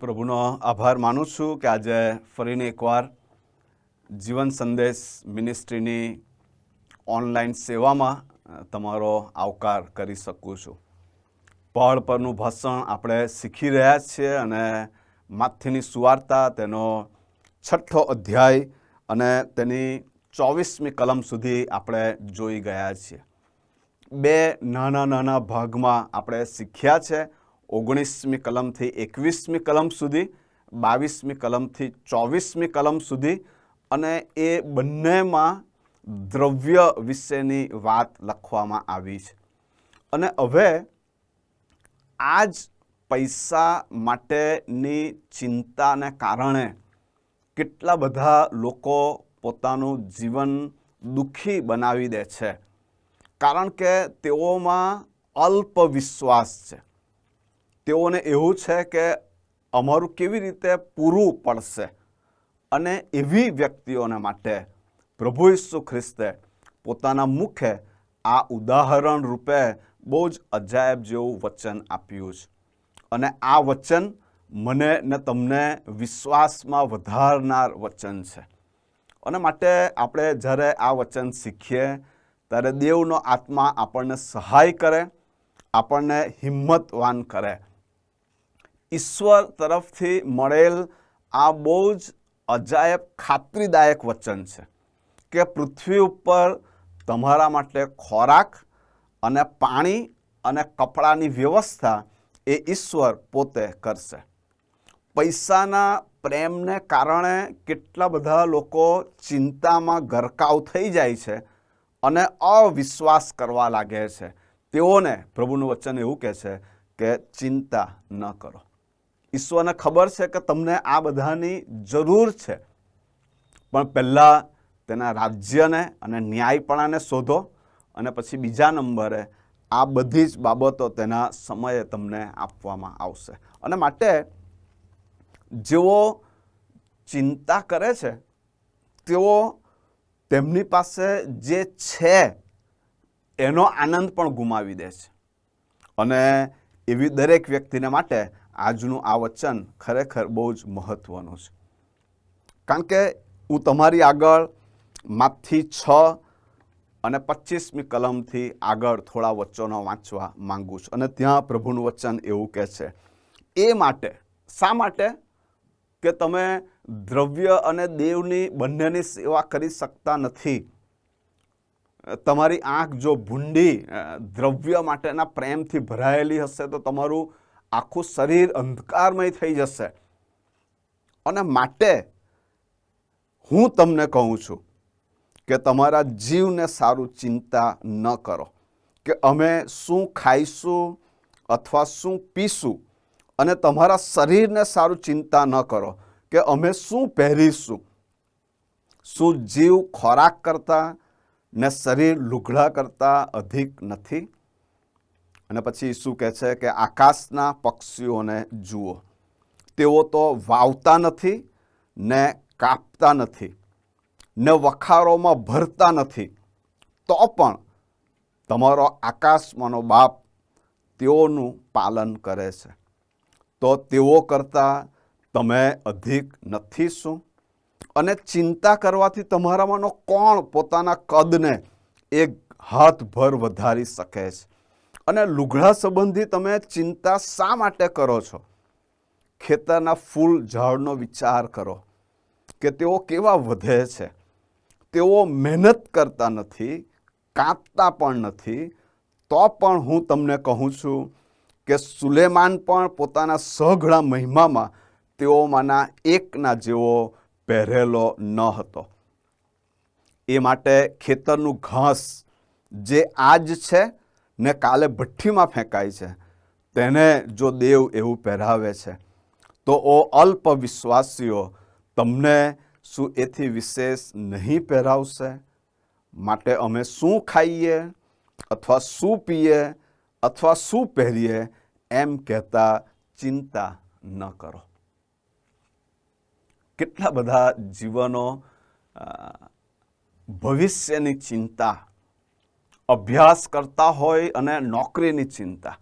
પ્રભુનો આભાર માનું છું કે આજે ફરીને એકવાર જીવન સંદેશ મિનિસ્ટ્રીની ઓનલાઈન સેવામાં તમારો આવકાર કરી શકું છું. પહાડ પરનું ભાષણ આપણે શીખી રહ્યા છીએ અને માથીની સુવાર્તા, તેનો છઠ્ઠો અધ્યાય અને તેની ચોવીસમી કલમ સુધી આપણે જોઈ ગયા છીએ. બે નાના નાના ભાગમાં આપણે શીખ્યા છે. ઓગણીસમી કલમથી એકવીસમી કલમ સુધી, બાવીસમી કલમથી ચોવીસમી કલમ સુધી અને એ બંનેમાં દ્રવ્ય વિશેની વાત લખવામાં આવી છે. અને હવે આ જ પૈસા માટેની ચિંતાને કારણે કેટલા બધા લોકો પોતાનું જીવન દુઃખી બનાવી દે છે. કારણ કે તેઓમાં અલ્પ વિશ્વાસ છે. તેઓને એવું છે કે અમારું કેવી રીતે પૂરું પડશે અને એવી વ્યક્તિઓને માટે પ્રભુ ઈસુ ખ્રિસ્તે પોતાના મુખે આ ઉદાહરણ રૂપે બહુ જ અજાયબ જેવું વચન આપ્યું છે. અને આ વચન મને ને તમને વિશ્વાસમાં વધારનાર વચન છે. અને માટે આપણે જ્યારે આ વચન શીખીએ, ત્યારે દેવનો આત્મા આપણને સહાય કરે, આપણને હિંમતવાન કરે ઈશ્વર તરફથી મળેલ આ બહુ જ અજાયબ, ખાતરીદાયક વચન છે કે પૃથ્વી ઉપર તમારા માટે ખોરાક અને પાણી અને કપડાની વ્યવસ્થા એ ઈશ્વર પોતે કરશે. પૈસાના પ્રેમને કારણે કેટલા બધા લોકો ચિંતામાં ગરકાવ થઈ જાય છે અને અવિશ્વાસ કરવા લાગે છે. તેઓને પ્રભુનું વચન એવું કહે છે કે ચિંતા ન કરો. ઈશ્વરને ખબર છે કે તમને આ બધાની જરૂર છે. પણ પહેલાં તેના રાજ્યને અને ન્યાયપણાને શોધો અને પછી બીજા નંબરે આ બધી જ બાબતો તેના સમયે તમને આપવામાં આવશે. અને માટે જેઓ ચિંતા કરે છે, તેઓ તેમની પાસે જે છે એનો આનંદ પણ ગુમાવી દે છે. અને એવી દરેક વ્યક્તિને માટે આજનું આ વચન ખરેખર બહુ જ મહત્ત્વનું છે. કારણ કે હું તમારી આગળ માથી છ અને પચીસમી કલમથી આગળ થોડા વચનો વાંચવા માંગુ છું અને ત્યાં પ્રભુનું વચન એવું કહે છે, એ માટે, શા માટે કે તમે દ્રવ્ય અને દેવની બંનેની સેવા કરી શકતા નથી? તમારી આંખ જો ભૂંડી દ્રવ્ય માટેના પ્રેમથી ભરાયેલી હશે તો તમારું આખું શરીર અંધકારમય થઈ જશે. અને માટે હું તમને કહું છું કે તમારા જીવને સારું ચિંતા ન કરો. કે અમે શું ખાઈશું અથવા શું પીશું અને તમારા શરીરને સારું ચિંતા ન કરો. કે અમે શું પહેરીશું? શું જીવ ખોરાક કરતાં ને શરીર લુગડા કરતાં અધિક નથી? અને પછી શું કહે છે કે આકાશના પક્ષીઓને જુઓ. તેઓ તો વાવતા નથી ને કાપતા નથી, ને વખારોમાં ભરતા નથી. તો પણ તમારો આકાશમાંનો બાપ તેઓનું પાલન કરે છે. તો તેઓ કરતાં તમે અધિક નથી શું? અને ચિંતા કરવાથી તમારામાંનો કોણ પોતાના કદને એક હાથભર વધારી શકે છે? અને લુગડા સંબંધી તમે ચિંતા શા માટે કરો છો? ખેતરના ફૂલ ઝાડનો વિચાર કરો કે તેઓ કેવા વધે છે? તેઓ મહેનત કરતા નથી, કાંપતા પણ નથી. તો પણ હું તમને કહું છું કે સુલેમાન પણ પોતાના સઘળા મહિમામાં તેઓમાંના એકના જેવો પહેરેલો ન હતો. એ માટે ખેતરનું ઘાસ જે આજ છે ને કાલે ભઠ્ઠીમાં ફેંકાય છે. તેને જો દેવ એવું પહેરાવે છે, તો ઓ અલ્પ વિશ્વાસીઓ તમને શું એથી વિશેષ નહીં પહેરાવશે? માટે અમે શું ખાઈએ અથવા શું પીએ અથવા શું પહેરીએ એમ કહેતા ચિંતા ન કરો. કેટલા બધા જીવનો ભવિષ્યની ચિંતા અભ્યાસ કરતા હોય અને નોકરીની ચિંતા,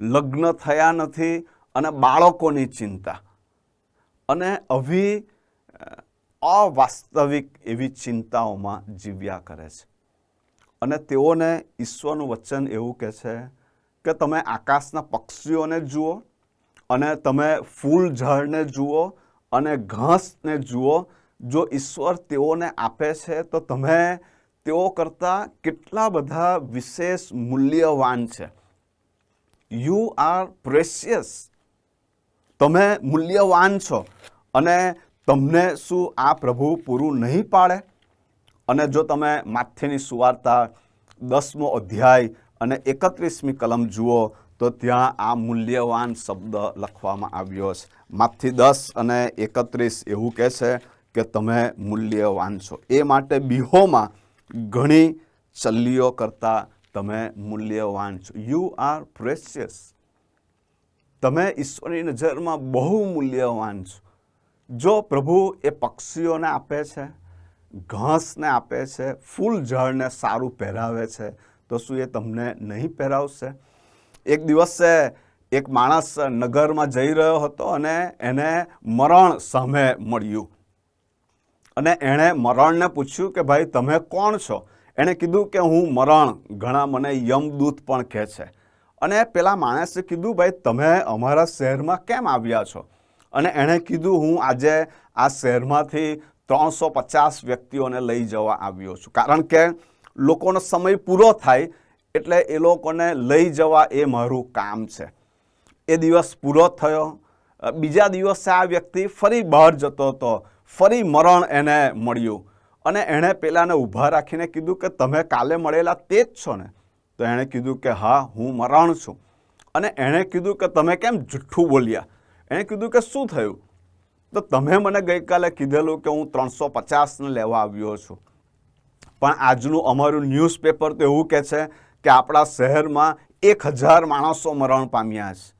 લગ્ન થયા નથી અને બાળકોની ચિંતા. અને અભી અવાસ્તવિક એવી ચિંતાઓમાં જીવ્યા કરે છે. અને તેઓને ઈશ્વરનું વચન એવું કહે છે કે તમે આકાશના પક્ષીઓને જુઓ અને તમે ફૂલ ઝાડને જુઓ અને ઘાસને જુઓ. જો ઈશ્વર તેઓને આપે છે તો તમે તેઓ કરતાં કેટલા બધા વિશેષ મૂલ્યવાન છે. યુ આર પ્રેશિયસ તમે મૂલ્યવાન છો અને તમને શું આ પ્રભુ પૂરું નહીં પાડે? અને જો તમે માથેની સુવાર્તા દસમો અધ્યાય અને એકત્રીસમી કલમ જુઓ, તો ત્યાં આ મૂલ્યવાન શબ્દ લખવામાં આવ્યો છે. માથી દસ અને એકત્રીસ એવું કહે છે કે તમે મૂલ્યવાન છો. એ માટે બિહોમાં ઘણી ચલ્લીઓ કરતાં તમે મૂલ્યવાન છો. યુ આર પ્રેશિયસ તમે ઈશ્વરની નજરમાં બહુ મૂલ્યવાન છો. જો પ્રભુ એ પક્ષીઓને આપે છે, ઘાસને આપે છે, ફૂલ ઝાડને સારું પહેરાવે છે, તો શું એ તમને નહીં પહેરાવશે? એક દિવસે એક માણસ નગરમાં જઈ રહ્યો હતો અને એને મરણ સામે મળ્યું. અને એણે મરણને પૂછ્યું કે, ભાઈ, તમે કોણ છો? એણે કીધું કે, હું મરણ. ઘણા મને યમદૂત પણ કહે છે. અને પેલા માણસે કીધું, ભાઈ, તમે અમારા શહેરમાં કેમ આવ્યા છો? અને એણે કીધું, હું આજે આ શહેરમાંથી ત્રણસો પચાસ વ્યક્તિઓને લઈ જવા આવ્યો છું. કારણ કે લોકોનો સમય પૂરો થાય એટલે એ લોકોને લઈ જવા એ મારું કામ છે. એ દિવસ પૂરો થયો. બીજા દિવસે આ વ્યક્તિ ફરી બહાર જતો હતો. ફરી મરણ એને મળ્યું. અને એણે પેલાને ઊભા રાખીને કીધું કે તમે કાલે મળેલા તે જ છો ને? તો એણે કીધું કે હા, હું મરણ છું. અને એણે કીધું કે તમે કેમ જુઠ્ઠું બોલ્યા? એણે કીધું કે શું થયું? તો તમે મને ગઈકાલે કીધેલું કે હું ત્રણસો પચાસને લેવા આવ્યો છું. પણ આજનું અમારું ન્યૂઝપેપર તો એવું કહે છે કે આપણા શહેરમાં એક હજાર માણસો મરણ પામ્યા છે.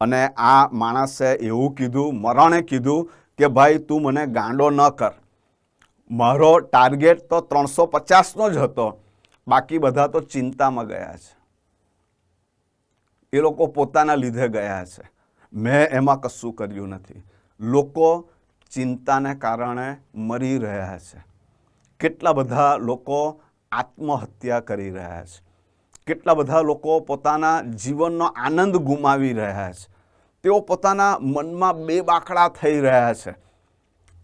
અને આ માણસે એવું કીધું, મરણે કીધું કે ભાઈ તું મને ગાંડો ન કર. મારો ટાર્ગેટ તો ત્રણસો પચાસનો જ હતો. બાકી બધા તો ચિંતામાં ગયા છે. એ લોકો પોતાના લીધે ગયા છે. મેં એમાં કશું કર્યું નથી. લોકો ચિંતાને કારણે મરી રહ્યા છે. કેટલા બધા લોકો આત્મહત્યા કરી રહ્યા છે. કેટલા બધા લોકો પોતાના જીવનનો આનંદ ગુમાવી રહ્યા છે. તેઓ પોતાના મનમાં બે બાકડા થઈ રહ્યા છે.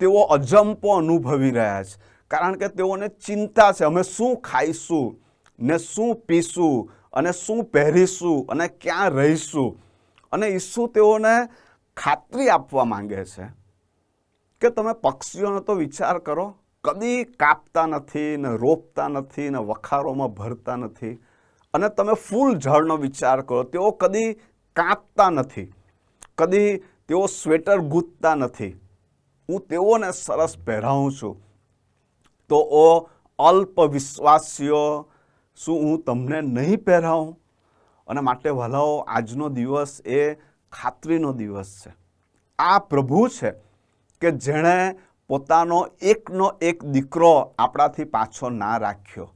તેઓ અજંપો અનુભવી રહ્યા છે. કારણ કે તેઓને ચિંતા છે, અમે શું ખાઈશું ને શું પીશું અને શું પહેરીશું અને ક્યાં રહીશું? અને ઈસુ તેઓને ખાતરી આપવા માંગે છે કે તમે પક્ષીઓનો તો વિચાર કરો, કદી કાપતા નથી ને રોપતા નથી ને વખારોમાં ભરતા નથી. અને તમે ફૂલ ઝાડનો વિચાર કરો, તેઓ કદી કાપતા નથી. કદી તેઓ સ્વેટર ગૂંથતા નથી. હું તેઓને સરસ પહેરાવું છું. તો ઓ અલ્પ વિશ્વાસીઓ શું હું તમને નહીં પહેરાવું? અને માટે ભલાઓ, આજનો દિવસ એ ખાતરીનો દિવસ છે. આ પ્રભુ છે કે જેણે પોતાનો એકનો એક દીકરો આપણાથી પાછો ના રાખ્યો.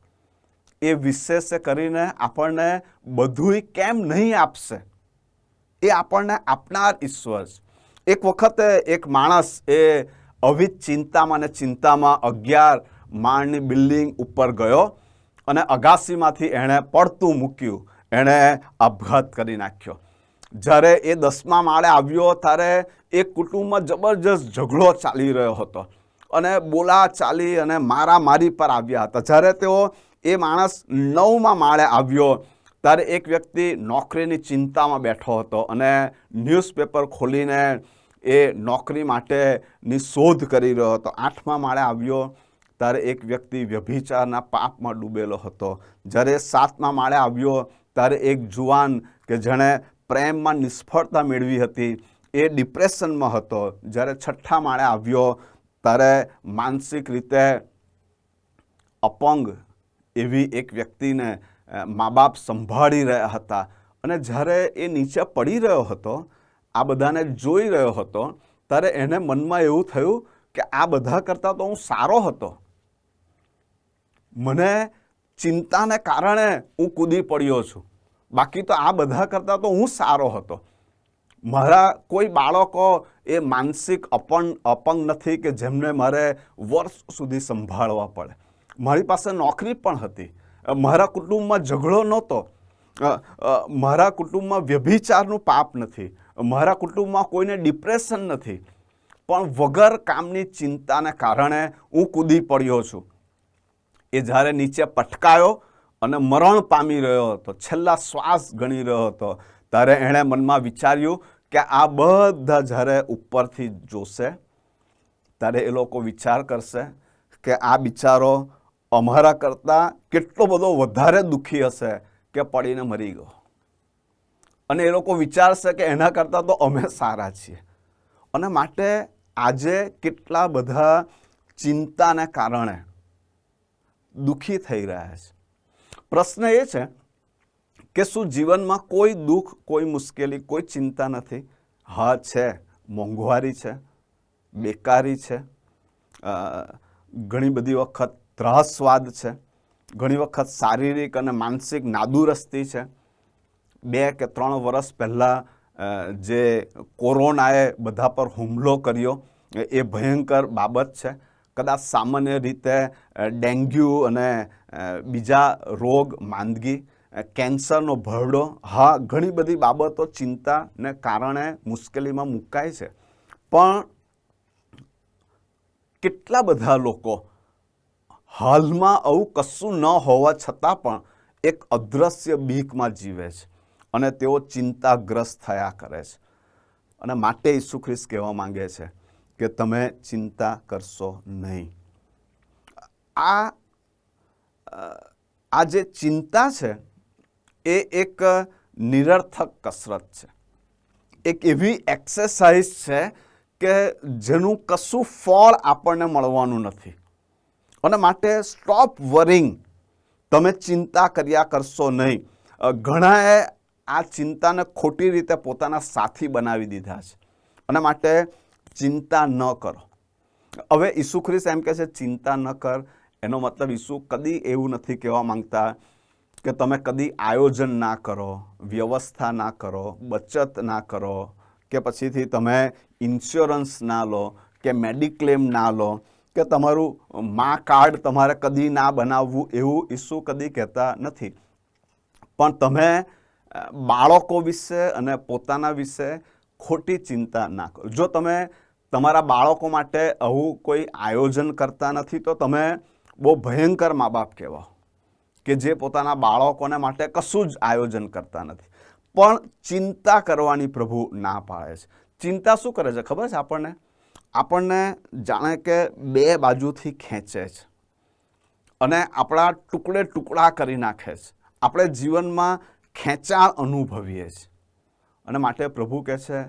એ વિશેષ કરીને આપણને બધુંય કેમ નહીં આપશે? એ આપણને આપનાર ઈશ્વર છે. એક વખતે એક માણસ એ અવિત ચિંતામાં અને ચિંતામાં અગિયાર માળની બિલ્ડિંગ ઉપર ગયો અને અગાસીમાંથી એણે પડતું મૂક્યું. એણે આપઘાત કરી નાખ્યો. જ્યારે એ દસમા માળે આવ્યો ત્યારે એ કુટુંબમાં જબરજસ્ત ઝઘડો ચાલી રહ્યો હતો અને બોલા ચાલી અને મારા મારી પર આવ્યા હતા. જ્યારે તેઓ એ માણસ નવમાં માળે આવ્યો ત્યારે એક વ્યક્તિ નોકરીની ચિંતામાં બેઠો હતો અને ન્યૂઝપેપર ખોલીને એ નોકરી માટેની શોધ કરી રહ્યો હતો. આઠમા માળે આવ્યો ત્યારે એક વ્યક્તિ વ્યભિચારના પાપમાં ડૂબેલો હતો. જ્યારે સાતમા માળે આવ્યો ત્યારે એક જુવાન કે જેણે પ્રેમમાં નિષ્ફળતા મેળવી હતી એ ડિપ્રેશનમાં હતો. જ્યારે છઠ્ઠા માળે આવ્યો ત્યારે માનસિક રીતે અપંગ એવી એક વ્યક્તિને મા બાપ સંભાળી રહ્યા હતા. અને જ્યારે એ નીચે પડી રહ્યો હતો, આ બધાને જોઈ રહ્યો હતો, ત્યારે એને મનમાં એવું થયું કે આ બધા કરતાં તો હું સારો હતો. મને ચિંતાને કારણે હું કૂદી પડ્યો છું. બાકી તો આ બધા કરતાં તો હું સારો હતો. મારા કોઈ બાળકો એ માનસિક અપંગ અપંગ નથી કે જેમને મારે વર્ષ સુધી સંભાળવા પડે. મારી પાસે નોકરી પણ હતી. મારા કુટુંબમાં ઝઘડો નહોતો. મારા કુટુંબમાં વ્યભિચારનું પાપ નથી. મારા કુટુંબમાં કોઈને ડિપ્રેશન નથી. પણ વગર કામની ચિંતાને કારણે હું કૂદી પડ્યો છું. એ જ્યારે નીચે પટકાયો અને મરણ પામી રહ્યો હતો, છેલ્લા શ્વાસ ગણી રહ્યો હતો, ત્યારે એણે મનમાં વિચાર્યું કે આ બધા જ્યારે ઉપરથી જોશે, ત્યારે એ લોકો વિચાર કરશે કે આ બિચારો અમારા કરતાં કેટલો બધો વધારે દુઃખી હશે કે પડીને મરી ગયો. અને એ લોકો વિચારશે કે એના કરતાં તો અમે સારા છીએ. અને માટે આજે કેટલા બધા ચિંતાને કારણે દુઃખી થઈ રહ્યા છે. પ્રશ્ન એ છે કે શું જીવનમાં કોઈ દુઃખ, કોઈ મુશ્કેલી, કોઈ ચિંતા નથી? હા છે, મોંઘવારી છે, બેકારી છે ઘણી બધી વખત ત્રાસવાદ છે. ઘણી વખત શારીરિક અને માનસિક નાદુરસ્તી છે. બે કે ત્રણ વર્ષ પહેલાં જે કોરોનાએ બધા પર હુમલો કર્યો, એ ભયંકર બાબત છે. કદાચ સામાન્ય રીતે ડેન્ગ્યુ અને બીજા રોગ, માંદગી કેન્સરનો ભરડો, હા, ઘણી બધી બાબતો ચિંતાને કારણે મુશ્કેલીમાં મુકાય છે. પણ કેટલા બધા લોકો હાલમાં આવું કશું ન હોવા છતાં પણ એક અદ્રશ્ય બીકમાં જીવે છે અને તેઓ ચિંતાગ્રસ્ત થયા કરે છે. અને માટે ઈસુ ખ્રિસ્ત કહેવા માંગે છે કે તમે ચિંતા કરશો નહીં. આ આ જે ચિંતા છે એ એક નિરર્થક કસરત છે. એક એવી એક્સરસાઇઝ છે કે જેનું કશું ફળ આપણને મળવાનું નથી. અને માટે સ્ટોપ વરિંગ તમે ચિંતા કર્યા કરશો નહીં. ઘણાએ આ ચિંતાને ખોટી રીતે પોતાના સાથી બનાવી દીધા છે. અને માટે ચિંતા ન કરો. હવે ઈસુ ખ્રિસ્ત એમ કહે છે, ચિંતા ન કર. એનો મતલબ ઈસુ કદી એવું નથી કહેવા માંગતા કે તમે કદી આયોજન ના કરો, વ્યવસ્થા ના કરો, બચત ના કરો, કે પછીથી તમે ઇન્સ્યોરન્સ ના લો, કે મેડિક્લેમ ના લો. કે તમારું મા કાર્ડ તમારે કદી ના બનાવવું એવું ઈસુ કદી કહેતા નથી. પણ તમે બાળકો વિશે અને પોતાના વિશે ખોટી ચિંતા ના કરો. જો તમે તમારા બાળકો માટે આવું કોઈ આયોજન કરતા નથી, તો તમે બહુ ભયંકર મા બાપ કહેવાઓ કે જે પોતાના બાળકોને માટે કશું જ આયોજન કરતા નથી. પણ ચિંતા કરવાની પ્રભુ ના પાડે છે. ચિંતા શું કરે છે ખબર છે આપણને? આપણને જાણે કે બે બાજુથી ખેંચે છે. અને આપણા ટુકડે ટુકડા કરી નાખે છે. આપણે જીવનમાં ખેંચાણ અનુભવીએ છીએ અને માટે પ્રભુ કહે છે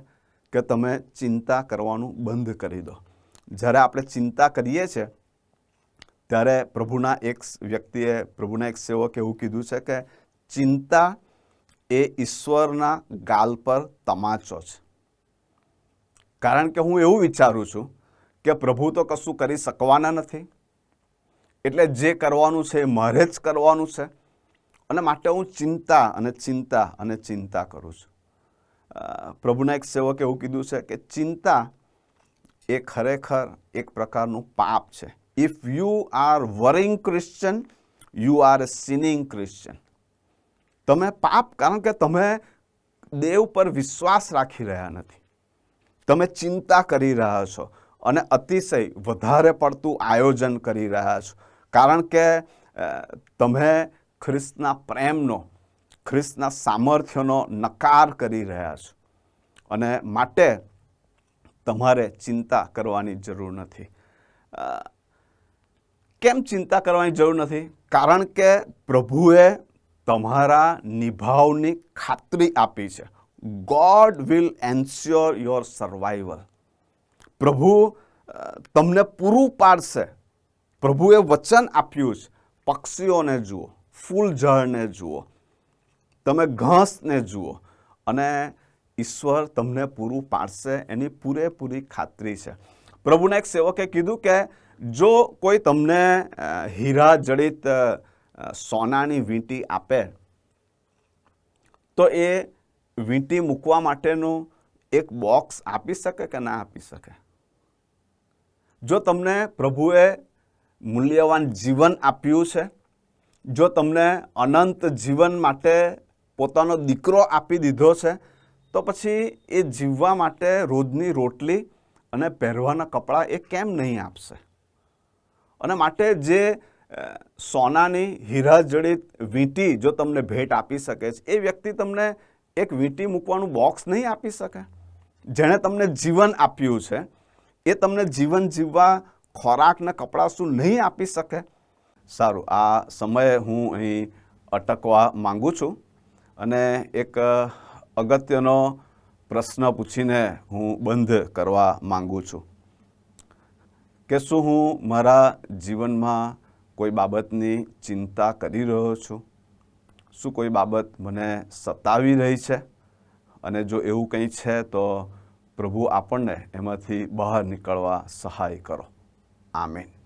કે તમે ચિંતા કરવાનું બંધ કરી દો. જ્યારે આપણે ચિંતા કરીએ છીએ, ત્યારે પ્રભુના એક વ્યક્તિએ, પ્રભુના એક સેવકે એવું કીધું છે કે ચિંતા એ ઈશ્વરના ગાલ પર તમાચો છે. કારણ કે હું એવું વિચારું છું કે પ્રભુ તો કશું કરી શકવાના નથી. એટલે જે કરવાનું છે એ મારે જ કરવાનું છે. અને માટે હું ચિંતા અને ચિંતા અને ચિંતા કરું છું. પ્રભુના એક સેવકે એવું કીધું છે કે ચિંતા એ ખરેખર એક પ્રકારનું પાપ છે. If you are worrying Christian you are a sinning Christian તમે પાપ, કારણ કે તમે દેવ પર વિશ્વાસ રાખી રહ્યા નથી. તમે ચિંતા કરી રહ્યા છો અને અતિશય વધારે પડતું આયોજન કરી રહ્યા છો. કારણ કે તમે ખ્રિસ્તના પ્રેમનો, ખ્રિસ્તના સામર્થ્યનો નકાર કરી રહ્યા છો અને માટે તમારે ચિંતા કરવાની જરૂર નથી. કેમ ચિંતા કરવાની જરૂર નથી? કારણ કે પ્રભુએ તમારા નિભાવની ખાતરી આપી છે. God will ensure your survival પ્રભુ તમને પૂરું પાડશે. પ્રભુએ વચન આપ્યું છે. પક્ષીઓને જુઓ ફૂલ ઝાડને જુઓ, તમે ઘાસને જુઓ અને ઈશ્વર તમને પૂરું પાડશે એની પૂરેપૂરી ખાતરી છે. પ્રભુના એક સેવકે કીધું કે, જો કોઈ તમને હીરા જડિત સોનાની વીંટી આપે, તો એ વીંટી મૂકવા માટેનું એક બોક્સ આપી શકે કે ના આપી શકે? જો તમને પ્રભુએ મૂલ્યવાન જીવન આપ્યું છે, જો તમને અનંત જીવન માટે પોતાનો દીકરો આપી દીધો છે, તો પછી એ જીવવા માટે રોજની રોટલી અને પહેરવાના કપડાં એ કેમ નહીં આપશે? અને માટે જે સોનાની હીરા જડિત વીંટી જો તમને ભેટ આપી શકે છે, એ વ્યક્તિ તમને એક વીંટી મૂકવાનું બોક્સ નહીં આપી શકે. જેણે તમને જીવન આપ્યું છે, એ તમને જીવન જીવવા ખોરાક ને કપડાં શું નહીં આપી શકે? સારું, આ સમયે હું અહીં અટકવા માંગુ છું અને એક અગત્યનો પ્રશ્ન પૂછીને હું બંધ કરવા માગું છું કે શું હું મારા જીવનમાં કોઈ બાબતની ચિંતા કરી રહ્યો છું? શું કોઈ બાબત મને સતાવી રહી છે? અને જો એવું કંઈ છે, તો પ્રભુ આપણને એમાંથી બહાર નીકળવા સહાય કરો. આમીન.